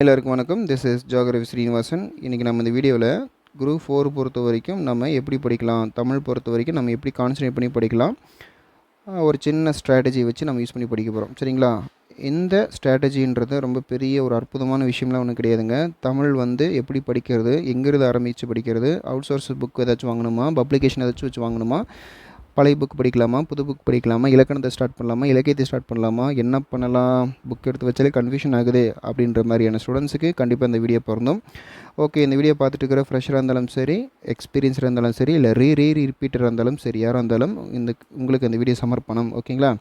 எல்லாருக்கும் வணக்கம். This is ஜோகரவி Srinivasan இன்றைக்கி நம்ம இந்த வீடியோவில் குரூப் ஃபோர் பொறுத்த வரைக்கும் நம்ம எப்படி படிக்கலாம் தமிழ் பொறுத்த வரைக்கும் நம்ம எப்படி கான்சன்ட்ரேட் பண்ணி படிக்கலாம் ஒரு சின்ன ஸ்ட்ராட்டஜி வச்சு நம்ம யூஸ் பண்ணி படிக்க போகிறோம் சரிங்களா? இந்த ஸ்ட்ராட்டஜின்றது ரொம்ப பெரிய ஒரு அற்புதமான விஷயம்லாம் ஒன்றும் கிடையாதுங்க. தமிழ் வந்து எப்படி படிக்கிறது எங்கேருந்து ஆரம்பித்து படிக்கிறது அவுட் சோர்ஸ் புக் ஏதாச்சும் வாங்கணுமா பப்ளிகேஷன் ஏதாச்சும் வச்சு வாங்கணுமா பழைய புக் படிக்கலாமா புது புக் படிக்கலாமா இலக்கணத்தை ஸ்டார்ட் பண்ணலாமா இலக்கியத்தை ஸ்டார்ட் பண்ணலாமா என்ன பண்ணலாம் புக் எடுத்து வச்சாலே கன்ஃபியூஷன் ஆகுது அப்படின்ற மாதிரியான ஸ்டூடெண்ட்ஸுக்கு கண்டிப்பாக இந்த வீடியோ பிறந்தோம் ஓகே இந்த வீடியோ பார்த்துட்டு இருக்கிற ஃப்ரெஷராக இருந்தாலும் சரி எக்ஸ்பீரியன்ஸாக இருந்தாலும் சரி இல்லை ரீ ரீ ரிப்பீட்டராக இருந்தாலும் சரி யாராக இருந்தாலும் இந்த உங்களுக்கு இந்த வீடியோ சமர்ப்பணம் ஓகேங்களா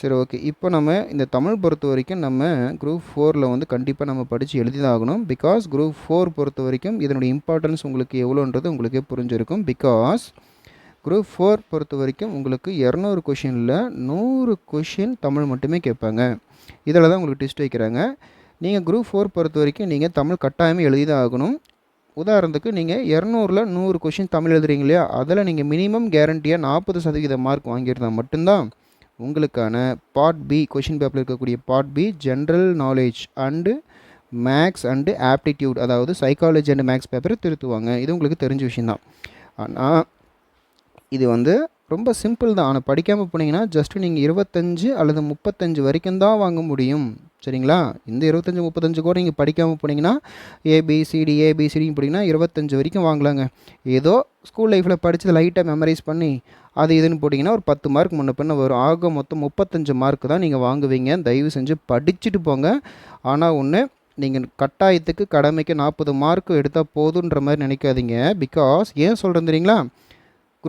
சரி ஓகே இப்போ நம்ம இந்த தமிழ் பொறுத்த வரைக்கும் நம்ம குரூப் ஃபோரில் வந்து கண்டிப்பாக நம்ம படித்து எழுதி தான் ஆகணும். பிகாஸ் குரூப் ஃபோர் பொறுத்த வரைக்கும் இதனுடைய இம்பார்ட்டன்ஸ் உங்களுக்கு எவ்வளோன்றது உங்களுக்கே புரிஞ்சிருக்கும். பிகாஸ் குரூப் ஃபோர் பொறுத்த வரைக்கும் உங்களுக்கு இரநூறு கொஷினில் நூறு கொஷின் தமிழ் மட்டுமே கேட்பாங்க. இதில் தான் உங்களுக்கு டெஸ்ட் வைக்கிறாங்க. நீங்கள் குரூப் ஃபோர் பொறுத்த வரைக்கும் நீங்கள் தமிழ் கட்டாயமே எழுதி தான் ஆகணும். உதாரணத்துக்கு நீங்கள் இரநூறுல நூறு கொஷின் தமிழ் எழுதுறீங்க இல்லையா? அதில் நீங்கள் மினிமம் கேரண்டியாக நாற்பது சதவீத மார்க் வாங்கியிருந்தால் மட்டும்தான் உங்களுக்கான பார்ட் பி கொஷின் பேப்பரில் இருக்கக்கூடிய part B general knowledge and maths and aptitude அதாவது சைக்காலஜி அண்டு மேக்ஸ் பேப்பரை திருத்துவாங்க. இது உங்களுக்கு தெரிஞ்ச விஷயந்தான் ஆனால் இது வந்து ரொம்ப சிம்பிள் தான். ஆனால் படிக்காமல் போனீங்கன்னா ஜஸ்ட்டு நீங்கள் இருபத்தஞ்சு அல்லது முப்பத்தஞ்சு வரைக்கும் தான் வாங்க முடியும். சரிங்களா? இந்த இருபத்தஞ்சி முப்பத்தஞ்சு கூட நீங்கள் படிக்காமல் போனீங்கன்னா ஏபிசிடி ஏபிசிடின்னு போனீங்கன்னா இருபத்தஞ்சு வரைக்கும் வாங்கலாங்க. ஏதோ ஸ்கூல் லைஃப்பில் படித்து லைட்டாக மெமரைஸ் பண்ணி அது இதுன்னு போட்டிங்கன்னா ஒரு பத்து மார்க் முன்ன பின்ன வரும். ஆக மொத்தம் முப்பத்தஞ்சு மார்க் தான் நீங்கள் வாங்குவீங்க. தயவு செஞ்சு படிச்சுட்டு போங்க. ஆனால் ஒன்று நீங்கள் கட்டாயத்துக்கு கடமைக்கு நாற்பது மார்க் எடுத்தால் போதுன்ற மாதிரி நினைக்காதீங்க. பிகாஸ் ஏன் சொல்கிறேன் தெரியுங்களா?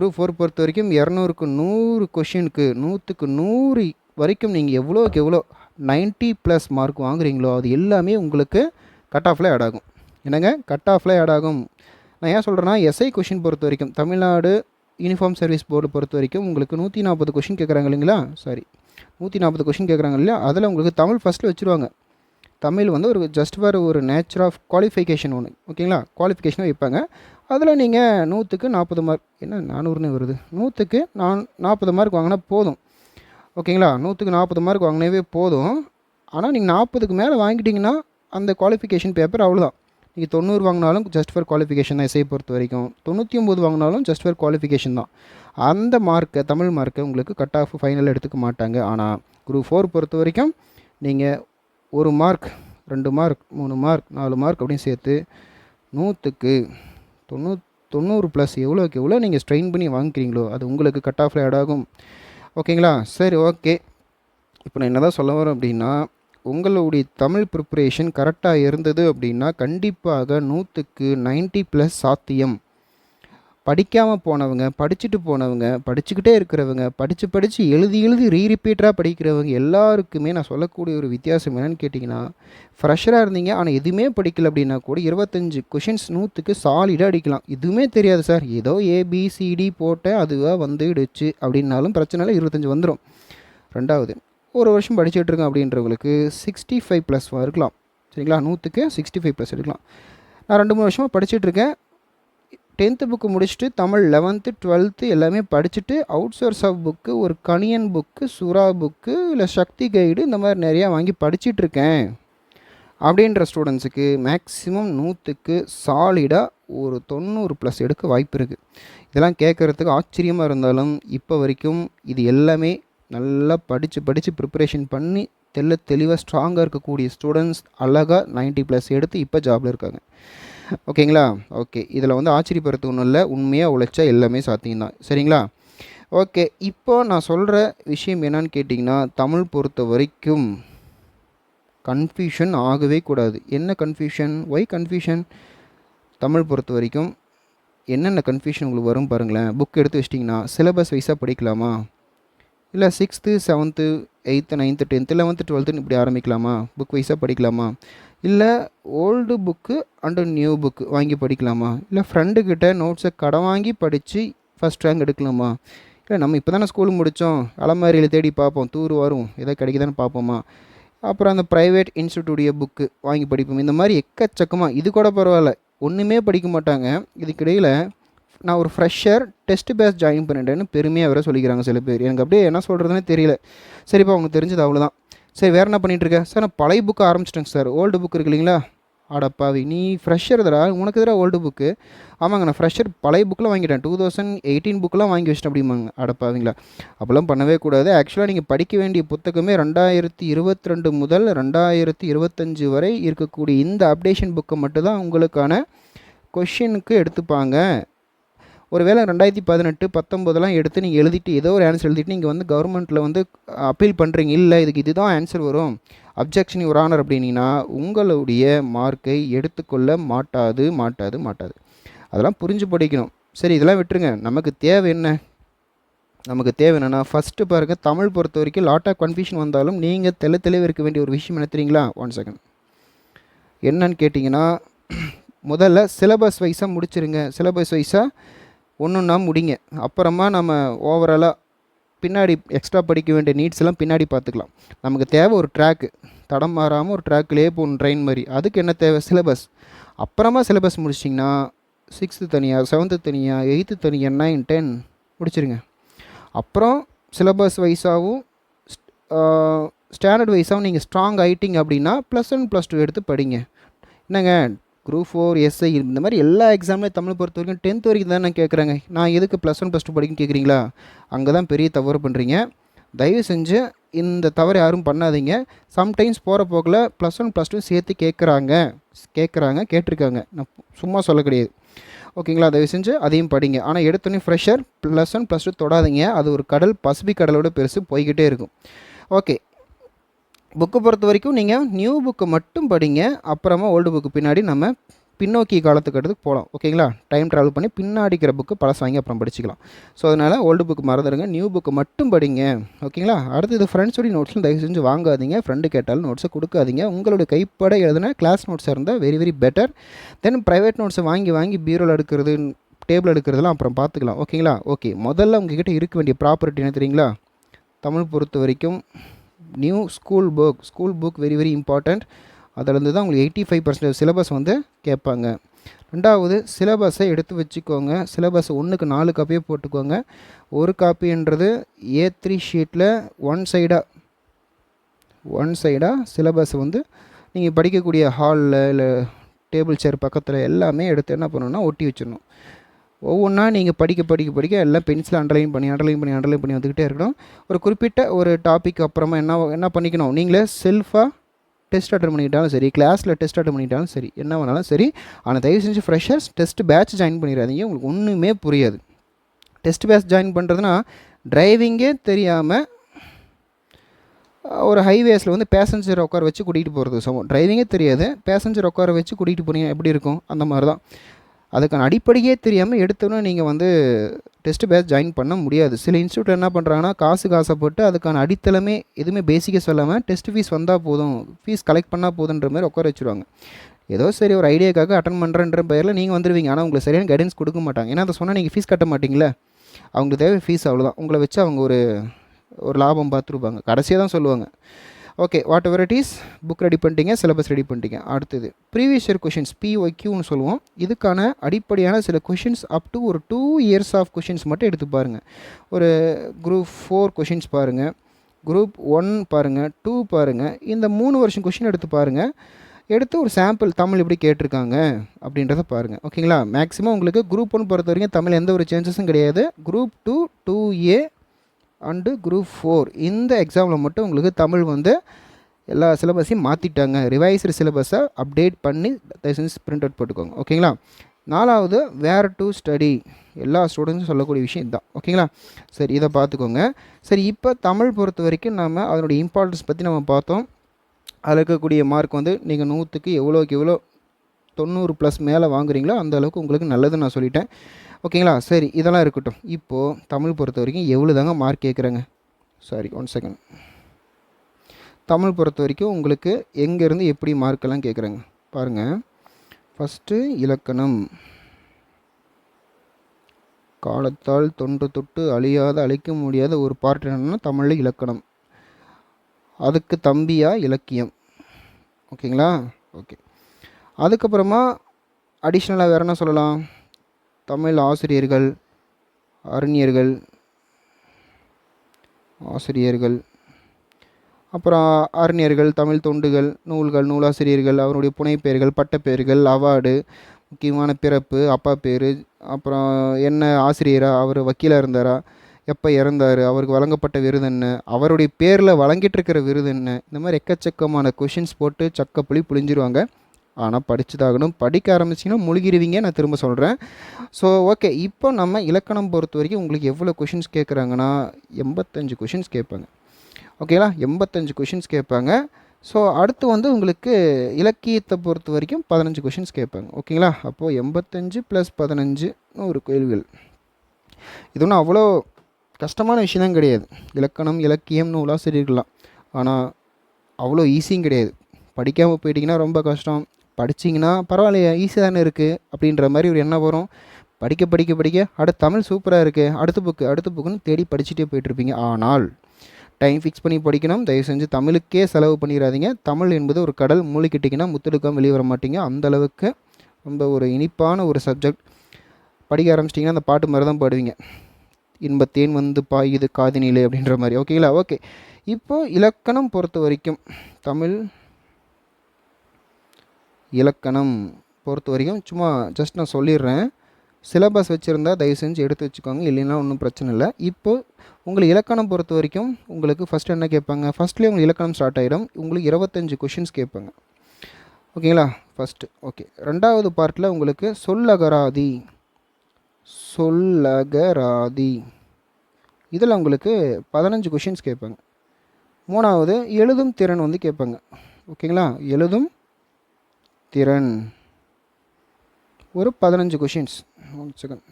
குரூப் ஃபோர் பொறுத்த வரைக்கும் இரநூறுக்கு நூறு கொஷினுக்கு நூற்றுக்கு நூறு வரைக்கும் நீங்கள் எவ்வளோக்கு எவ்வளோ 90 ப்ளஸ் மார்க் வாங்குறீங்களோ அது எல்லாமே உங்களுக்கு கட் ஆஃபில் ஆட் ஆகும். என்னங்க? கட் ஆஃபில் ஆட் ஆகும். நான் ஏன் சொல்கிறேன்னா எஸ்ஐ கொஷின் பொறுத்த வரைக்கும் தமிழ்நாடு யூனிஃபார்ம் சர்வீஸ் போர்டு பொறுத்த வரைக்கும் உங்களுக்கு நூற்றி நாற்பது கொஷின் கேட்குறாங்க இல்லைங்களா? சாரி நூற்றி நாற்பது கொஷின் கேட்குறாங்க இல்லையா? அதில் உங்களுக்கு தமிழ் ஃபஸ்ட்டில் வச்சுருவாங்க. தமிழ் வந்து ஒரு ஜஸ்ட் ஃபார் ஒரு நேச்சர் ஆஃப் குவாலிஃபிகேஷன் ஒன்று ஓகேங்களா குவாலிஃபிகேஷனாக வைப்பாங்க. அதில் நீங்கள் நூற்றுக்கு நாற்பது மார்க் என்ன நானூறுன்னு வருது. நூற்றுக்கு நான் நாற்பது மார்க் வாங்கினா போதும். ஓகேங்களா? நூற்றுக்கு நாற்பது மார்க் வாங்கினவே போதும். ஆனால் நீங்கள் நாற்பதுக்கு மேலே வாங்கிட்டிங்கன்னா அந்த குவாலிஃபிகேஷன் பேப்பர் அவ்வளோதான். நீங்கள் தொண்ணூறு வாங்கினாலும் ஜஸ்ட் ஃபார் குவாலிஃபிகேஷன் தான் இசையை பொறுத்த வரைக்கும். தொண்ணூற்றி ஒம்பது வாங்கினாலும் ஜஸ்ட் ஃபார் குவாலிஃபிகேஷன் தான். அந்த மார்க்கை தமிழ் மார்க்கை உங்களுக்கு கட் ஆஃப் ஃபைனல் எடுத்துக்க மாட்டாங்க. ஆனால் குரூப் ஃபோர் பொறுத்த வரைக்கும் நீங்கள் ஒரு மார்க் ரெண்டு மார்க் மூணு மார்க் நாலு மார்க் அப்படின்னு சேர்த்து நூற்றுக்கு தொண்ணூ தொண்ணூறு ப்ளஸ் எவ்வளோக்கு எவ்வளோ நீங்கள் ஸ்ட்ரெயின் பண்ணி வாங்கிக்கிறீங்களோ அது உங்களுக்கு கட் ஆஃபில் ஆட் ஆகும். ஓகேங்களா? சரி ஓகே. இப்போ நான் என்ன தான் சொல்ல வரேன் அப்படின்னா உங்களுடைய தமிழ் ப்ரிப்பரேஷன் கரெக்டாக இருந்தது அப்படின்னா கண்டிப்பாக நூற்றுக்கு 90 ப்ளஸ் சாத்தியம். படிக்காமல் போனவங்க படிச்சுட்டு போனவங்க படிச்சுக்கிட்டே இருக்கிறவங்க படித்து படித்து எழுதி எழுதி ரீ ரிப்பீட்டராக படிக்கிறவங்க எல்லாருக்குமே நான் சொல்லக்கூடிய ஒரு வித்தியாசம் என்னென்னு கேட்டிங்கன்னா ஃப்ரெஷராக இருந்தீங்க ஆனால் எதுவுமே படிக்கல அப்படின்னா கூட இருபத்தஞ்சு கொஷின்ஸ் நூற்றுக்கு சாலிடாக அடிக்கலாம். எதுவுமே தெரியாது சார். ஏதோ ஏபிசிடி போட்டேன் அதுவாக வந்துடுச்சு அப்படின்னாலும் பிரச்சனை இல்லை இருபத்தஞ்சி வந்துடும் ரெண்டாவது ஒரு வருஷம் படிச்சுட்டு இருக்கேன் அப்படின்றவங்களுக்கு சிக்ஸ்டி ஃபைவ் ப்ளஸ் இருக்கலாம். சரிங்களா? நூற்றுக்கு சிக்ஸ்டி ஃபைவ் ப்ளஸ் எடுக்கலாம். நான் ரெண்டு மூணு வருஷமாக படிச்சுட்ருக்கேன் டென்த்து புக்கு முடிச்சுட்டு தமிழ் லெவன்த்து டுவெல்த்து எல்லாமே படிச்சுட்டு அவுட் சோர்ஸ் ஆஃப் புக்கு ஒரு கணியன் புக்கு சுறா புக்கு இல்லை சக்தி கைடு இந்த மாதிரி நிறையா வாங்கி படிச்சிட்ருக்கேன் அப்படின்ற ஸ்டூடெண்ட்ஸுக்கு மேக்ஸிமம் நூற்றுக்கு சாலிடாக ஒரு தொண்ணூறு ப்ளஸ் எடுக்க வாய்ப்பு இருக்குது இதெல்லாம் கேட்குறதுக்கு ஆச்சரியமாக இருந்தாலும் இப்போ வரைக்கும் இது எல்லாமே நல்லா படித்து படித்து ப்ரிப்பரேஷன் பண்ணி தெல்ல தெளிவாக ஸ்ட்ராங்காக இருக்கக்கூடிய ஸ்டூடெண்ட்ஸ் அழகாக 90 ப்ளஸ் எடுத்து இப்போ ஜாபில் இருக்காங்க. ஓகேங்களா? ஓகே. இதில் வந்து ஆச்சரியப்படுறது ஒன்றும் இல்லை உண்மையாக உழைச்சா எல்லாமே சாத்தியம் தான் சரிங்களா? ஓகே. இப்போ நான் சொல்கிற விஷயம் என்னன்னு கேட்டிங்கன்னா தமிழ் பொறுத்த வரைக்கும் கன்ஃபியூஷன் ஆகவே கூடாது. என்ன கன்ஃபியூஷன் ஒய் கன்ஃபியூஷன் தமிழ் பொறுத்த வரைக்கும் என்னென்ன கன்ஃபியூஷன் உங்களுக்கு வரும் பாருங்களேன். புக் எடுத்து வச்சிட்டிங்கன்னா சிலபஸ் வைஸாக படிக்கலாமா? இல்லை sixth seventh eighth ninth tenth eleventh டுவெல்த்துன்னு இப்படி ஆரம்பிக்கலாமா? புக் வைஸாக படிக்கலாமா? இல்லை old book and new book வாங்கி படிக்கலாமா? இல்லை ஃப்ரெண்டுக்கிட்ட நோட்ஸை கடன் வாங்கி படித்து ஃபஸ்ட் ரேங்க் எடுக்கலாமா? இல்லை நம்ம இப்போ தானே ஸ்கூல் முடித்தோம் அலமாரியில் தேடி பார்ப்போம். தூர் வரும். எதாவது கிடைக்குதான்னு பார்ப்போமா? அப்புறம் அந்த ப்ரைவேட் இன்ஸ்டியூட்டுடைய புக்கு வாங்கி படிப்போம். இந்த மாதிரி எக்கச்சக்கமாக இது கூட பரவாயில்ல. ஒன்றுமே படிக்க மாட்டாங்க. இதுக்கிடையில் நான் ஒரு ஃப்ரெஷர் டெஸ்ட் பேஸ் ஜாயின் பண்ணிட்டேன்னு பெருமையாக வேறு சொல்லிக்கிறாங்க சில பேர். எனக்கு அப்படியே என்ன சொல்கிறதுனே தெரியல. சரிப்பா உங்களுக்கு தெரிஞ்சது அவ்வளோதான் சரி வேறு என்ன பண்ணிகிட்ருக்கேன் சார் நான் பழைய புக்கு ஆரம்பிச்சிட்டேங்க சார். ஓல்டு புக் இருக்கு இல்லைங்களா? அடப்பாவி நீ ஃப்ரெஷர் தரா உனக்கு தர ஓல்டு புக்கு ஆமாங்க நான் ஃப்ரெஷர் பழைய புக்கெலாம் வாங்கிட்டேன். டூ தௌசண்ட் எயிட்டீன் புக்கெலாம் வாங்கி வச்சிட்டேன் அப்படிம்பாங்க. அடப்பாவிங்களா அப்போல்லாம் பண்ணவே கூடாது. ஆக்சுவலாக நீங்கள் படிக்க வேண்டிய புத்தகமே ரெண்டாயிரத்தி இருபத்தி ரெண்டு முதல் ரெண்டாயிரத்தி இருபத்தஞ்சு வரை இருக்கக்கூடிய இந்த அப்டேஷன் புக்கை மட்டும்தான் உங்களுக்கான கொஷினுக்கு எடுத்துப்பாங்க. ஒருவேளை ரெண்டாயிரத்தி பதினெட்டு பத்தொம்போதெல்லாம் எடுத்து நீங்கள் எழுதிட்டு ஏதோ ஒரு ஆன்சர் எழுதிட்டு நீங்கள் வந்து கவர்மெண்ட்டில் வந்து அப்பீல் பண்ணுறீங்க இல்லை இதுக்கு இதுதான் ஆன்சர் வரும். அப்ஜெக்ஷன் ஒரு ஆனர் அப்படின்னீங்கன்னா உங்களுடைய மார்க்கை எடுத்துக்கொள்ள மாட்டாது மாட்டாது மாட்டாது. அதெல்லாம் புரிஞ்சு படிக்கணும். சரி இதெல்லாம் விட்டுருங்க. நமக்கு தேவை என்ன? நமக்கு தேவை என்னென்னா ஃபஸ்ட்டு பாருங்கள் தமிழ் பொறுத்த வரைக்கும் லாட் ஆஃப் கன்ஃபியூஷன் வந்தாலும் நீங்கள் தெளி தெளிவு இருக்க வேண்டிய ஒரு விஷயம் என்ன தெரியுங்களா ஒன் செகண்ட் என்னன்னு கேட்டிங்கன்னா முதல்ல சிலபஸ் வைஸாக முடிச்சிருங்க. சிலபஸ் வைஸாக ஒன்றுன்னா முடிங்க. அப்புறமா நம்ம ஓவராலாக பின்னாடி எக்ஸ்ட்ரா படிக்க வேண்டிய நீட்ஸ் எல்லாம் பின்னாடி பார்த்துக்கலாம். நமக்கு தேவை ஒரு ட்ராக்கு தடம் மாறாமல் ஒரு ட்ராக்லேயே போகணும் ட்ரெயின் மாதிரி. அதுக்கு என்ன தேவை? சிலபஸ் அப்புறமா சிலபஸ் முடிச்சிட்டிங்கன்னா சிக்ஸ்த்து தனியாக செவன்த்து தனியாக எயித்து தனியாக நைன் டென் முடிச்சிருங்க. அப்புறம் சிலபஸ் வைஸாகவும் ஸ்டாண்டர்ட் வைஸாகவும் நீங்கள் ஸ்ட்ராங் ஆயிட்டிங்க அப்படின்னா ப்ளஸ் ஒன் ப்ளஸ் டூ எடுத்து படிங்க. என்னங்க? குரூப் ஃபோர் எஸ்ஐ இந்த மாதிரி எல்லா எக்ஸாம்லேயும் தமிழ் பொறுத்த வரைக்கும் டென்த் வரைக்கும் தான் நான் கேட்குறேங்க நான் எதுக்கு ப்ளஸ் ஒன் ப்ளஸ் டூ படிக்கணும்னு கேட்குறீங்களா அங்கே தான் பெரிய தவறு பண்ணுறீங்க தயவு செஞ்சு இந்த தவறு யாரும் பண்ணாதீங்க. சம்டைம்ஸ் போகிற போக்கில் ப்ளஸ் ஒன் ப்ளஸ் டூ சேர்த்து கேட்குறாங்க கேட்குறாங்க கேட்டிருக்காங்க. நான் சும்மா சொல்ல கிடையாது. ஓகேங்களா? தயவு செஞ்சு அதையும் படிங்க. ஆனால் எடுத்தோன்னே fresher plus one plus two தொடாதீங்க. அது ஒரு கடல் பசிபிக் கடலோட பெருசு போய்கிட்டே இருக்கும். ஓகே. புக்கை பொறுத்த வரைக்கும் நீங்கள் நியூ புக்கு மட்டும் படிங்க. அப்புறமா ஓல்டு புக்கு பின்னாடி நம்ம பின்னோக்கி காலத்துக்கட்டுக்கு போகலாம் ஓகேங்களா? டைம் ட்ராவல் பண்ணி பின்னாடிக்கிற புக்கு பழசு வாங்கி அப்புறம் படிச்சுக்கலாம். ஸோ அதனால் ஓல்டு புக்கு மறந்துடுங்க. நியூ புக்கு மட்டும் படிங்க. ஓகேங்களா? அடுத்து இது ஃப்ரெண்ட்ஸோடைய நோட்ஸும் தயவு செஞ்சு வாங்காதீங்க. ஃப்ரெண்டு கேட்டாலும் நோட்ஸை கொடுக்காதீங்க. உங்களுடைய கைப்பட எழுதுனா கிளாஸ் நோட்ஸாக இருந்தால் very very better then private நோட்ஸை வாங்கி வாங்கி பீரோவில் எடுக்கிறது டேபிள் எடுக்கிறதுலாம் அப்புறம் பார்த்துக்கலாம். ஓகேங்களா? ஓகே முதல்ல உங்ககிட்ட இருக்க வேண்டிய ப்ராப்பர்ட்டி என்ன தெரியுங்களா? தமிழ் பொறுத்த வரைக்கும் new school book school book very very important அதிலேருந்து தான் உங்களுக்கு எயிட்டி ஃபைவ் பர்சன்டேஜ் சிலபஸ் வந்து கேட்பாங்க. ரெண்டாவது சிலபஸை எடுத்து வச்சுக்கோங்க. சிலபஸ் ஒன்றுக்கு நாலு காப்பியே போட்டுக்கோங்க. ஒரு காப்பின்றது ஏ த்ரீ ஷீட்டில் ஒன் சைடாக ஒன் சைடாக சிலபஸ் வந்து நீங்கள் படிக்கக்கூடிய ஹாலில் இல்லை டேபிள் சேர் பக்கத்தில் எல்லாமே எடுத்து என்ன பண்ணணும்னா ஒட்டி வச்சிடணும். ஒவ்வொன்றா நீங்கள் படிக்க படிக்க படிக்க எல்லாம் பென்சில் அண்டர்லைன் பண்ணி அண்டர்லைன் பண்ணி அண்டர்லைன் பண்ணி வந்துக்கிட்டே இருக்கணும். ஒரு குறிப்பிட்ட ஒரு டாபிக் அப்புறமா என்ன என்ன பண்ணிக்கணும்? நீங்களே செல்ஃபாக டெஸ்ட் அட்டன் பண்ணிக்கிட்டாலும் சரி கிளாஸில் டெஸ்ட் அட்டன் பண்ணிட்டாலும் சரி என்ன வேணாலும் சரி ஆனால் தயவு செஞ்சு ஃப்ரெஷர்ஸ் டெஸ்ட் பேட்ச் ஜாயின் பண்ணிடாதீங்க. உங்களுக்கு ஒன்றுமே புரியாது. டெஸ்ட் பேட்ச் ஜாயின் பண்ணுறதுனா டிரைவிங்கே தெரியாமல் ஒரு ஹைவேஸில் வந்து பேசஞ்சர் உட்கார வச்சு கூட்டிகிட்டு போகிறது சமம் டிரைவிங்கே தெரியாது. பேசஞ்சர் உட்கார வச்சு கூட்டிகிட்டு போனீங்க எப்படி இருக்கும்? அந்த மாதிரி தான் அதுக்கான அடிப்படையே தெரியாமல் எடுத்தோன்னே நீங்கள் வந்து டெஸ்ட் பேட்ச் ஜாயின் பண்ண முடியாது. சில இன்ஸ்டியூட்டில் என்ன பண்ணுறாங்கன்னா காசு காசை போட்டு அதுக்கான அடித்தளமே எதுவுமே பேசிக்காக சொல்லாமல் டெஸ்ட் ஃபீஸ் வந்தால் போதும். ஃபீஸ் கலெக்ட் பண்ணால் போதுன்ற மாதிரி உட்கார வச்சுருவாங்க. ஏதோ சரி ஒரு ஐடியாக்காக அட்டன் பண்ணுறன்ற பேரில் நீங்கள் வந்துடுவீங்க ஆனால் உங்களுக்கு சரியான கைடன்ஸ் கொடுக்க மாட்டாங்க. ஏன்னா அதை சொன்னால் நீங்கள் ஃபீஸ் கட்ட மாட்டிங்களே அவங்களுக்கு தேவை ஃபீஸ் அவ்வளோதான் உங்களை வச்சு அவங்க ஒரு ஒரு லாபம் பார்த்துருப்பாங்க. கடைசியாக தான் சொல்லுவாங்க. Okay whatever it is book ready பண்ணிட்டீங்க சிலபஸ் ரெடி பண்ணிட்டீங்க. அடுத்தது ப்ரீவியஸ் இயர் கொஷின்ஸ் பிஒக்யூன்னு சொல்லுவோம். இதுக்கான அடிப்படையான சில கொஷின்ஸ் அப் டு ஒரு டூ இயர்ஸ் ஆஃப் கொஷின்ஸ் மட்டும் எடுத்து பாருங்கள் ஒரு குரூப் ஃபோர் கொஷின்ஸ் பாருங்கள் குரூப் ஒன் பாருங்கள் டூ பாருங்கள் இந்த மூணு வருஷம் கொஷின் எடுத்து பாருங்கள் எடுத்து ஒரு சாம்பிள் தமிழ் எப்படி கேட்டிருக்காங்க அப்படின்றத பாருங்கள் ஓகேங்களா மேக்ஸிமம் உங்களுக்கு குரூப் ஒன் பொறுத்த வரைக்கும் தமிழ் எந்த ஒரு சேஞ்சஸும் கிடையாது. Group two two A and group four இந்த எக்ஸாமில் மட்டும் உங்களுக்கு தமிழ் வந்து எல்லா சிலபஸையும் மாற்றிட்டாங்க ரிவைஸ்டு சிலபஸை அப்டேட் பண்ணி தயவுசெஞ்சு பிரிண்ட் அவுட் போட்டுக்கோங்க. ஓகேங்களா நாலாவது வேர் டு ஸ்டடி எல்லா ஸ்டூடெண்ட்ஸும் சொல்லக்கூடிய விஷயம் இதுதான். ஓகேங்களா சரி இதை பார்த்துக்கோங்க. சரி இப்போ தமிழ் பொறுத்த வரைக்கும் நம்ம அதனுடைய இம்பார்ட்டன்ஸ் பற்றி நம்ம பார்த்தோம். அதில் இருக்கக்கூடிய மார்க் வந்து நீங்கள் நூற்றுக்கு எவ்வளோக்கு எவ்வளோ தொண்ணூறு ப்ளஸ் மேலே வாங்குறீங்களோ அந்த அளவுக்கு உங்களுக்கு நல்லதுன்னு நான் சொல்லிட்டேன். ஓகேங்களா? சரி இதெல்லாம் இருக்கட்டும். இப்போது தமிழ் பொறுத்த வரைக்கும் எவ்வளோ தாங்க மார்க் கேட்குறாங்க சாரி ஒன் செகண்ட் தமிழ் பொறுத்த வரைக்கும் உங்களுக்கு எங்கேருந்து எப்படி மார்க்கெல்லாம் கேட்குறாங்க பாருங்கள் ஃபஸ்ட்டு இலக்கணம். காலத்தால் தொன்று தொட்டு அழியாத அழிக்க முடியாத ஒரு பாட்டு என்னென்னா தமிழில் இலக்கணம். அதுக்கு தம்பியா இலக்கியம். ஓகேங்களா? ஓகே. அதுக்கப்புறமா அடிஷ்னலாக வேறு என்ன சொல்லலாம்? தமிழ் ஆசிரியர்கள் அறிஞர்கள் ஆசிரியர்கள் அப்புறம் அறிஞர்கள் தமிழ் தொண்டுகள் நூல்கள் நூலாசிரியர்கள் அவருடைய புனைப்பெயர்கள் பட்டப்பெயர்கள் அவார்டு முக்கியமான பிறப்பு அப்பா பேர் அப்புறம் என்ன ஆசிரியரா அவர் வக்கீலாக இருந்தாரா எப்போ இறந்தார் அவருக்கு வழங்கப்பட்ட விருது என்ன அவருடைய பேரில் வழங்கிட்டு இருக்கிற விருது என்ன இந்த மாதிரி எக்கச்சக்கமான கொஷின்ஸ் போட்டு சக்கப்புளி புளிஞ்சிருவாங்க ஆனால் படிச்சுதாகணும். படிக்க ஆரம்பிச்சிங்கன்னா முழுகிடுவீங்க நான் திரும்ப சொல்கிறேன் ஸோ ஓகே இப்போ நம்ம இலக்கணம் பொறுத்த வரைக்கும் உங்களுக்கு எவ்வளோ கொஷின்ஸ் கேட்குறாங்கன்னா எண்பத்தஞ்சு கொஷின்ஸ் கேட்பாங்க. ஓகேங்களா எண்பத்தஞ்சு கொஷின்ஸ் கேட்பாங்க. ஸோ அடுத்து வந்து உங்களுக்கு இலக்கியத்தை பொறுத்த வரைக்கும் பதினஞ்சு கொஷின்ஸ் கேட்பாங்க. ஓகேங்களா அப்போது எண்பத்தஞ்சு ப்ளஸ் பதினஞ்சு நூறு கேள்விகள். இது ஒன்றும் அவ்வளோ கஷ்டமான விஷயம்லாம் கிடையாது. இலக்கணம் இலக்கியம் நூலாசிரியர்கள்லாம் ஆனால் அவ்வளோ ஈஸியும் கிடையாது. படிக்காமல் போயிட்டிங்கன்னா ரொம்ப கஷ்டம். படிச்சிங்கன்னா பரவாயில்லையே ஈஸியாக தானே இருக்குது அப்படின்ற மாதிரி ஒரு எண்ணம் வரும். படிக்க படிக்க படிக்க அடுத்த தமிழ் சூப்பராக இருக்குது அடுத்த புக்கு அடுத்த புக்குன்னு தேடி படிச்சுட்டே போயிட்டுருப்பீங்க. ஆனால் டைம் ஃபிக்ஸ் பண்ணி படிக்கணும். தயவு செஞ்சு தமிழுக்கே செலவு பண்ணிடாதீங்க. தமிழ் என்பது ஒரு கடல் மூழ்கிட்டிங்கன்னா முத்தெடுக்காமல் வெளியே வர மாட்டீங்க. அந்தளவுக்கு ரொம்ப ஒரு இனிப்பான ஒரு சப்ஜெக்ட் படிக்க ஆரம்பிச்சிட்டிங்கன்னா அந்த பாட்டு மாதிரி தான் பாடுவீங்க. இன்பத்தேன் வந்து பாயுது காதினிலே அப்படின்ற மாதிரி. ஓகேங்களா ஓகே இப்போது இலக்கணம் பொறுத்த வரைக்கும் தமிழ் இலக்கணம் பொறுத்த வரைக்கும் சும்மா ஜஸ்ட் நான் சொல்லிடுறேன். சிலபஸ் வச்சுருந்தா தயவு செஞ்சு எடுத்து வச்சுக்கோங்க இல்லைன்னா ஒன்றும் பிரச்சனை இல்லை. இப்போது உங்களுக்கு இலக்கணம் பொறுத்த வரைக்கும் உங்களுக்கு ஃபஸ்ட்டு என்ன கேட்பாங்க? ஃபஸ்ட்லேயே உங்களுக்கு இலக்கணம் ஸ்டார்ட் ஆகிடும் உங்களுக்கு இருபத்தஞ்சு கொஷின்ஸ் கேட்பாங்க. ஓகேங்களா ஃபஸ்ட்டு ஓகே ரெண்டாவது பார்ட்டில் உங்களுக்கு சொல்லகராதி சொல்லகராதி இதில் உங்களுக்கு பதினஞ்சு கொஷின்ஸ் கேட்பாங்க. மூணாவது எழுதும் திறன் வந்து கேட்பாங்க. ஓகேங்களா எழுதும் திறன். ஒரு பதினஞ்சு கொஷின்ஸ் ஒன் செகண்ட்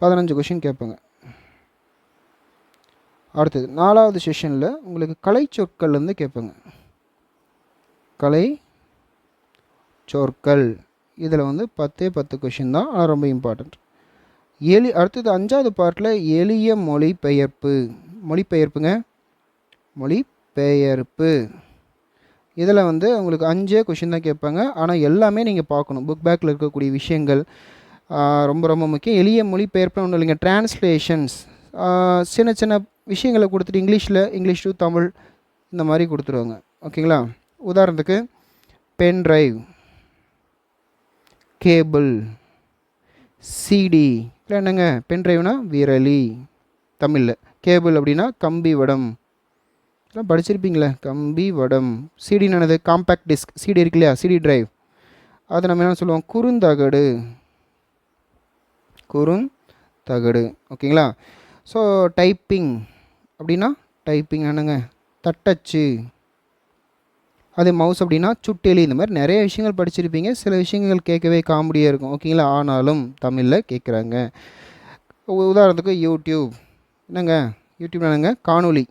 பதினஞ்சு கொஷின் கேட்பாங்க. அடுத்தது நாலாவது செஷனில் உங்களுக்கு கலை சொற்கள்லேருந்து கேட்பாங்க. கலை சொற்கள். இதில் வந்து பத்தே பத்து கொஷின் தான். ஆனால் ரொம்ப இம்பார்ட்டண்ட் எளி அடுத்தது அஞ்சாவது பார்ட்டில் எளிய மொழிபெயர்ப்பு. மொழிபெயர்ப்புங்க? மொழிபெயர்ப்பு. இதில் வந்து உங்களுக்கு அஞ்சே கொஷின் தான் கேட்பாங்க. ஆனால் எல்லாமே நீங்கள் பார்க்கணும். புக் பேக்கில் இருக்கக்கூடிய விஷயங்கள் ரொம்ப ரொம்ப முக்கியம். எளிய மொழிபெயர்ப்பு ஒன்றும் இல்லைங்க. டிரான்ஸ்லேஷன்ஸ் சின்ன சின்ன விஷயங்களை கொடுத்துட்டு இங்கிலீஷில் இங்கிலீஷ் டு தமிழ் இந்த மாதிரி கொடுத்துருவாங்க. ஓகேங்களா? உதாரணத்துக்கு பென் ட்ரைவ் கேபிள் சிடி இல்லை என்னங்க? பென் ட்ரைவ்னா விரலி தமிழில். கேபிள் அப்படின்னா கம்பி வடம். இதெல்லாம் படிச்சிருப்பீங்களே. கம்பி வடம். சிடினானது காம்பேக்ட் டிஸ்க் சிடி இருக்கு இல்லையா? சிடி டிரைவ் அதை நம்ம என்ன சொல்லுவோம்? குறுந்தகடு. குறுந்தகடு. ஓகேங்களா? ஸோ டைப்பிங் அப்படின்னா டைப்பிங் என்னங்க? தட்டச்சு. அதே மவுஸ் அப்படின்னா சுட்டெலி. இந்த மாதிரி நிறைய விஷயங்கள் படிச்சிருப்பீங்க. சில விஷயங்கள் கேட்கவே காமெடியாக இருக்கும். ஓகேங்களா? ஆனாலும் தமிழில் கேட்குறாங்க. உதாரணத்துக்கு யூடியூப் என்னங்க? யூடியூப் என்னங்க? காணொளி.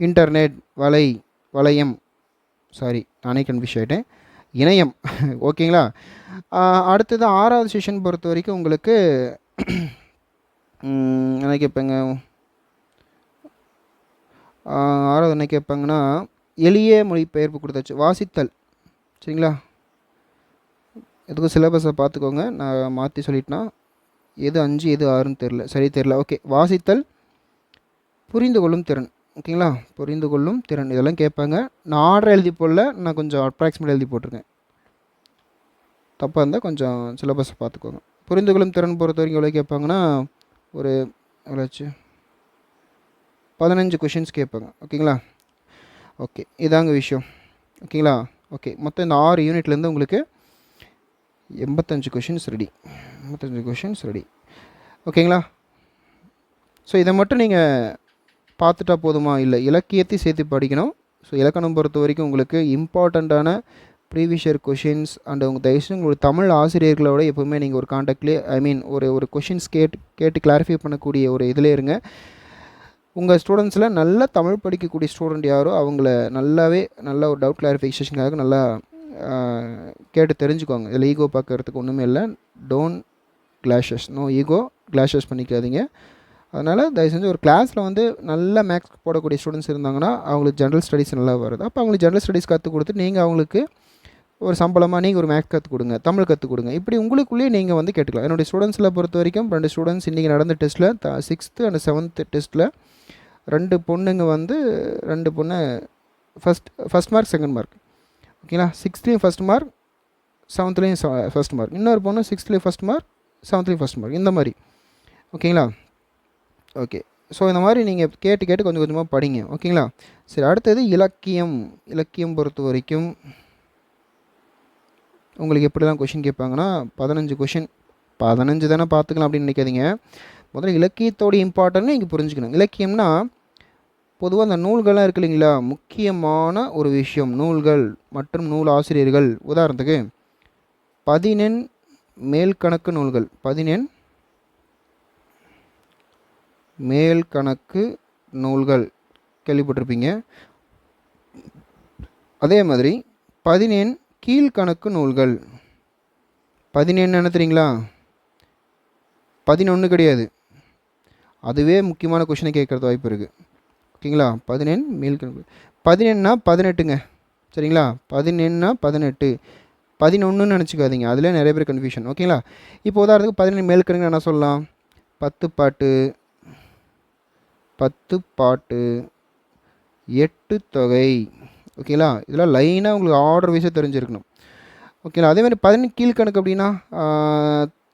இன்டர்நெட் வலை வளையம் சாரி நானே கன்ஃபியூஸ் ஆகிட்டேன் இணையம் ஓகேங்களா? அடுத்தது ஆறாவது செஷன் பொறுத்த வரைக்கும் உங்களுக்கு என்ன கேட்பேங்க? ஆறாவது என்ன கேட்பாங்கன்னா எளிய மொழிபெயர்ப்பு கொடுத்தாச்சு. வாசித்தல் சரிங்களா? எதுக்கும் சிலபஸை பார்த்துக்கோங்க. நான் மாற்றி சொல்லிட்டேன்னா எது அஞ்சு எது ஆறுன்னு தெரில சரி தெரில ஓகே. வாசித்தல் புரிந்து கொள்ளும் திறன். ஓகேங்களா? புரிந்து கொள்ளும் திறன். இதெல்லாம் கேட்பாங்க. நான் ஆர்டர் எழுதி போடல. நான் கொஞ்சம் அப்ராக்சிமேட் எழுதி போட்டிருக்கேன். தப்பாக இருந்தால் கொஞ்சம் சிலபஸை பார்த்துக்கோங்க. புரிந்து கொள்ளும் திறன் பொறுத்த வரைக்கும் எவ்வளோ கேட்பாங்கன்னா ஒரு எவ்வளோச்சு பதினஞ்சு கொஷின்ஸ் கேட்பாங்க. ஓகேங்களா? ஓகே. இதாங்க விஷயம். ஓகேங்களா? ஓகே. மொத்தம் இந்த ஆறு யூனிட்லேருந்து உங்களுக்கு எண்பத்தஞ்சு கொஷின்ஸ் ரெடி எண்பத்தஞ்சு கொஷின்ஸ் ரெடி ஓகேங்களா? ஸோ இதை மட்டும் நீங்கள் பார்த்துட்டா போதுமா? இல்லை. இலக்கியத்தையும் சேர்த்து படிக்கணும். ஸோ இலக்கணம் பொறுத்த வரைக்கும் உங்களுக்கு இம்பார்ட்டண்ட்டான ப்ரீவியஸ் இயர் கொஷின்ஸ் அண்ட் உங்கள் தயவுசு உங்களுக்கு தமிழ் ஆசிரியர்களோட எப்போவுமே நீங்கள் ஒரு காண்டாக்ட்லேயே ஐ மீன் ஒரு ஒரு கொஷின்ஸ் கேட்டு கேட்டு கிளாரிஃபை பண்ணக்கூடிய ஒரு இதில் இருங்க. உங்கள் ஸ்டூடெண்ட்ஸில் நல்ல தமிழ் படிக்கக்கூடிய ஸ்டூடெண்ட் யாரோ அவங்கள நல்லாவே நல்ல ஒரு டவுட் கிளாரிஃபிகேஷனுக்காக நல்லா கேட்டு தெரிஞ்சுக்கோங்க இதில் ஈகோ பார்க்கறதுக்கு ஒன்றுமே இல்லை. Don't clashes no ego clashes பண்ணிக்காதீங்க. அதனால் தயவு செஞ்சு ஒரு கிளாஸில் வந்து நல்ல மேக்ஸ் போடக்கூடிய ஸ்டூடெண்ட்ஸ் இருந்தாங்கன்னா அவங்களுக்கு ஜென்ரல் ஸ்டடீஸ் நல்லா வருது. அப்போ அவங்களுக்கு ஜென்ரல் ஸ்டடீஸ் கற்றுக் கொடுத்து நீங்கள் அவங்களுக்கு ஒரு சம்பளமாக நீங்கள் ஒரு மேக்ஸ் கற்றுக் கொடுங்க தமிழ் கற்றுக் கொடுங்க. இப்படி உங்களுக்குள்ளேயே நீங்கள் வந்து கேட்டுக்கலாம். என்னுடைய ஸ்டூடெண்ட்ஸில் பொறுத்த வரைக்கும் ரெண்டு ஸ்டூடெண்ட்ஸ் இன்றைக்கி நடந்த டெஸ்ட்டில் த சிக்ஸ்த்து அண்ட் செவன்த்து டெஸ்ட்டில் ரெண்டு பொண்ணுங்க வந்து ரெண்டு பொண்ணு first first mark second mark ஓகேங்களா சிக்ஸ்த்லேயும் ஃபஸ்ட் மார்க் செவன்த்லேயும் ஃபஸ்ட் மார்க் இன்னொரு பொண்ணு சிக்ஸ்த்லேயும் ஃபஸ்ட் மார்க் செவன்த்லேயும் ஃபஸ்ட் மார்க் இந்த மாதிரி. ஓகேங்களா ஓகே ஸோ இந்த மாதிரி நீங்கள் கேட்டு கேட்டு கொஞ்சம் கொஞ்சமாக படிங்க. ஓகேங்களா சரி அடுத்தது இலக்கியம். இலக்கியம் பொறுத்த வரைக்கும் உங்களுக்கு எப்படிலாம் கொஷின் கேட்பாங்கன்னா பதினஞ்சு கொஷின் பதினஞ்சு தானே பார்த்துக்கலாம் அப்படின்னு நினைக்காதீங்க. முதல்ல இலக்கியத்தோட இம்பார்ட்டன்ட் இங்கே புரிஞ்சுக்கணும். இலக்கியம்னா பொதுவாக அந்த நூல்கள்லாம் இருக்கு இல்லைங்களா? முக்கியமான ஒரு விஷயம். நூல்கள் மற்றும் நூல் ஆசிரியர்கள். உதாரணத்துக்கு பதினெண் மேல்கணக்கு நூல்கள். பதினெண் மேல் கணக்கு நூல்கள் கேள்விப்பட்டிருப்பீங்க. அதே மாதிரி பதினேன் கீழ்கணக்கு நூல்கள். பதினேன்னு நினைத்துறீங்களா பதினொன்று கிடையாது. அதுவே முக்கியமான கொஷினை கேட்குறது வாய்ப்பு இருக்குது ஓகேங்களா? பதினெண் மேல்கணக்கு பதினெண்னா பதினெட்டுங்க. சரிங்களா? பதினெண்னா பதினெட்டு. பதினொன்றுன்னு நினச்சிக்காதீங்க. அதில் நிறைய பேர் கன்ஃபியூஷன் ஓகேங்களா? இப்போ உதாரணத்துக்கு பதினேழு மேல்கணக்கு என்ன சொல்லலாம்? பத்து பாட்டு. பத்து பாட்டு எட்டு தொகை. ஓகேங்களா இதெல்லாம் லைனாக உங்களுக்கு ஆர்டர் வைஸாக தெரிஞ்சிருக்கணும். ஓகேங்களா அதேமாதிரி பதினெட்டு கீழ்கணக்கு அப்படின்னா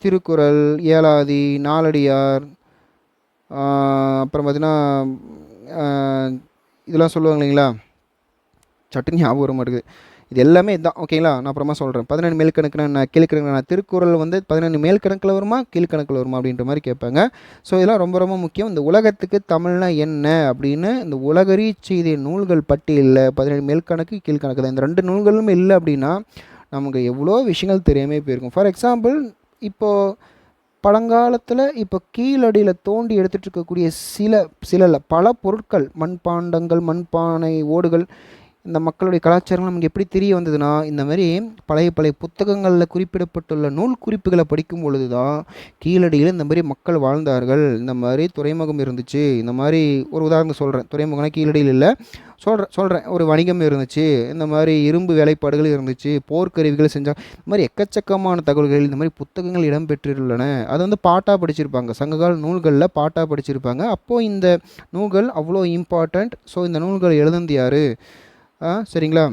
திருக்குறள் ஏலாதி நாலடியார் அப்புறம் பார்த்திங்கன்னா இதெல்லாம் சொல்லுவாங்க இல்லைங்களா? சட்டுன்னு ஞாபகம் வர மாட்டேங்குது. இது எல்லாமே இதுதான் ஓகேங்களா நான் அப்புறமா சொல்கிறேன் பதினெண்டு மேல் கணக்குனா நான் கீழ்கணக்கு நான் திருக்குறள் வந்து பதினெண்டு மேல் கணக்கில் வருமா கீழ்கணக்கில் வருமா அப்படின்ற மாதிரி கேட்பாங்க. ஸோ இதெல்லாம் ரொம்ப ரொம்ப முக்கியம். இந்த உலகத்துக்கு தமிழ்னா என்ன அப்படின்னு இந்த உலகறி செய்திய நூல்கள் பட்டியலில் பதினேழு மேல் கணக்கு கீழ்கணக்கு தான் இந்த ரெண்டு நூல்களும் இல்லை அப்படின்னா நமக்கு எவ்வளோ விஷயங்கள் தெரியாமல் போயிருக்கும். ஃபார் எக்ஸாம்பிள் இப்போது பழங்காலத்தில் இப்போ கீழடியில் தோண்டி எடுத்துகிட்டு இருக்கக்கூடிய சில சில பல பொருட்கள் மண்பாண்டங்கள் மண்பானை ஓடுகள் இந்த மக்களுடைய கலாச்சாரம் நமக்கு எப்படி தெரிய வந்ததுன்னா இந்த மாதிரி பழைய பழைய புத்தகங்களில் குறிப்பிடப்பட்டுள்ள நூல் குறிப்புகளை படிக்கும் பொழுது தான் கீழடியில் இந்த மாதிரி மக்கள் வாழ்ந்தார்கள். இந்த மாதிரி துறைமுகம் இருந்துச்சு. இந்த மாதிரி ஒரு உதாரணம் சொல்கிறேன் துறைமுகம்னா கீழடியில் இல்லை. சொல்கிறேன் சொல்கிறேன் ஒரு வணிகம் இருந்துச்சு. இந்த மாதிரி இரும்பு வேலைப்பாடுகள் இருந்துச்சு. போர்க்கருவிகள் செஞ்சால் இந்த மாதிரி எக்கச்சக்கமான தகவல்கள் இந்த மாதிரி புத்தகங்கள் இடம்பெற்றுள்ளன அது வந்து பாட்டாக படிச்சிருப்பாங்க. சங்ககால நூல்களில் பாட்டாக படிச்சிருப்பாங்க. அப்போது இந்த நூல்கள் அவ்வளோ இம்பார்ட்டண்ட் ஸோ இந்த நூல்கள் எழுதுந்து யார்? சரிங்களா?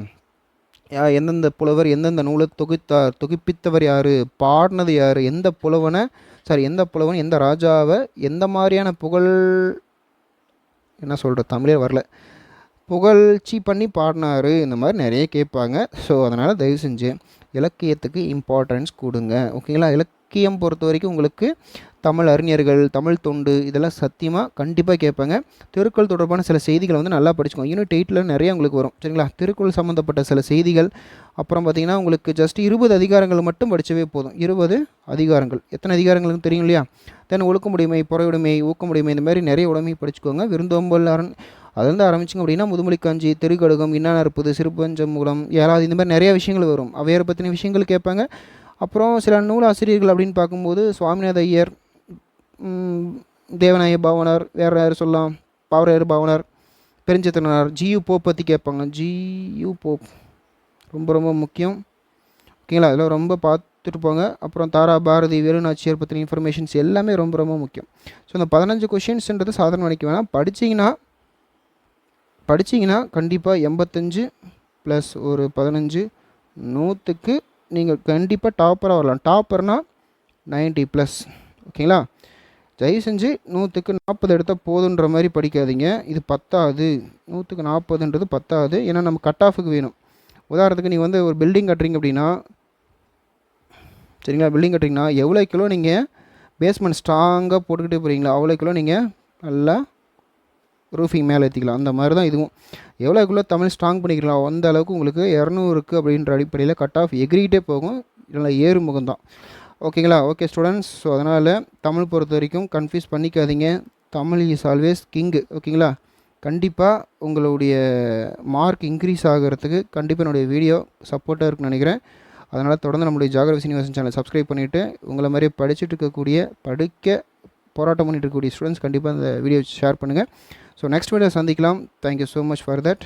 எந்தெந்த புலவர் எந்தெந்த நூலை தொகுத்தார் தொகுப்பித்தவர் யார் பாடினது யார் எந்த புலவனை சாரி எந்த புலவன் எந்த ராஜாவை எந்த மாதிரியான புகழ் என்ன சொல்கிற தமிழே வரல. புகழ்ச்சி பண்ணி பாடினார் இந்த மாதிரி நிறைய கேட்பாங்க. ஸோ அதனால் தயவு செஞ்சு இலக்கியத்துக்கு இம்பார்ட்டன்ஸ் கொடுங்க. ஓகேங்களா இலக்கியம் பொறுத்த வரைக்கும் உங்களுக்கு தமிழ் அறிஞர்கள் தமிழ் தொண்டு இதெல்லாம் சத்தியமாக கண்டிப்பாக கேட்பாங்க. திருக்குறள் தொடர்பான சில செய்திகளை வந்து நல்லா படிச்சுக்கோங்க. யூனிட் எயிட்டில் நிறைய உங்களுக்கு வரும். சரிங்களா? திருக்குறள் சம்மந்தப்பட்ட சில செய்திகள். அப்புறம் பார்த்திங்கன்னா உங்களுக்கு ஜஸ்ட் இருபது அதிகாரங்கள் மட்டும் படித்தவே போதும். இருபது அதிகாரங்கள். எத்தனை அதிகாரங்களுக்கு தெரியும் இல்லையா? தென் ஒழுக்கமுடைமை புறையுடைமை ஊக்கமுடைமை இந்த மாதிரி நிறைய உடைமை படிச்சுக்கோங்க. விருந்தோம்பல் அரண் அதுலேருந்து ஆரம்பிச்சிங்க அப்படின்னா முதுமொழிக்காஞ்சி திருக்கடுகம் இன்னான இருப்பது சிறுபஞ்சம் மூலம் ஏழாவது இந்த மாதிரி நிறைய விஷயங்கள் வரும். அவையரை பற்றின விஷயங்கள் கேட்பாங்க. அப்புறம் சில நூலாசிரியர்கள் அப்படின்னு பார்க்கும்போது சுவாமிநாத ஐயர் தேவநாய பாவனர் வேறு யார் சொல்லலாம் பாவரையர் பாவனர் பெருஞ்சத்திரனார் ஜியு போப் பற்றி கேட்பாங்க. G U Pope. ரொம்ப ரொம்ப முக்கியம். ஓகேங்களா? அதெல்லாம் ரொம்ப பார்த்துட்டு போங்க அப்புறம் தாரா பாரதி வேலுநாச்சியர் பற்றின இன்ஃபர்மேஷன்ஸ் எல்லாமே ரொம்ப ரொம்ப முக்கியம். ஸோ இந்த பதினஞ்சு கொஷின்ஸ்ன்றது சாதனை நினைக்க வேணாம். படிச்சிங்கன்னா படிச்சிங்கன்னா கண்டிப்பாக எண்பத்தஞ்சு ப்ளஸ் ஒரு பதினஞ்சு நூற்றுக்கு நீங்கள் கண்டிப்பாக டாப்பராக வரலாம். டாப்பர்னால் நைன்ட்டி ப்ளஸ் ஓகேங்களா? தயவு செஞ்சு நூற்றுக்கு நாற்பது எடுத்தால் போதுன்ற மாதிரி படிக்காதீங்க. இது பத்தாது. நூற்றுக்கு நாற்பதுன்றது பத்தாது. ஏன்னா நம்ம கட் ஆஃபுக்கு வேணும். உதாரணத்துக்கு நீங்கள் வந்து ஒரு பில்டிங் கட்டுறீங்க அப்படின்னா சரிங்களா? பில்டிங் கட்டுறீங்கன்னா எவ்வளோ கிலோ நீங்கள் பேஸ்மெண்ட் ஸ்ட்ராங்காக போட்டுக்கிட்டே போகிறீங்களா அவ்வளோ கிலோ நீங்கள் நல்லா ரூஃபிங் மேலே ஏற்றிக்கலாம் அந்த மாதிரி தான் இதுவும் எவ்வளோக்குள்ளே தமிழ் ஸ்ட்ராங் பண்ணிக்கலாம். அந்த அளவுக்கு உங்களுக்கு இரநூறுக்கு அப்படின்ற அடிப்படையில் கட் ஆஃப் எகிரிகிட்டே போகும். இல்லை ஏறுமுகம் தான் ஓகேங்களா ஓகே ஸ்டூடெண்ட்ஸ் ஸோ அதனால் தமிழ் பொறுத்த வரைக்கும் கன்ஃபியூஸ் பண்ணிக்காதீங்க. தமிழ் இஸ் ஆல்வேஸ் கிங்கு ஓகேங்களா கண்டிப்பாக உங்களுடைய மார்க் இன்க்ரீஸ் ஆகிறதுக்கு கண்டிப்பாக என்னுடைய வீடியோ சப்போர்ட்டாக இருக்குன்னு நினைக்கிறேன். அதனால் தொடர்ந்து நம்முடைய ஜாகிரபி சீனிவாசன் சேனல் சப்ஸ்கிரைப் பண்ணிவிட்டு உங்களை மாதிரி படிச்சுட்டு இருக்கக்கூடிய படிக்க போராட்டம் பண்ணிட்டு இருக்கக்கூடிய ஸ்டூடெண்ட்ஸ் கண்டிப்பாக அந்த வீடியோ ஷேர் பண்ணுங்கள் ஸோ நெக்ஸ்ட் வீடியோ சந்திக்கலாம். Thank you so much for that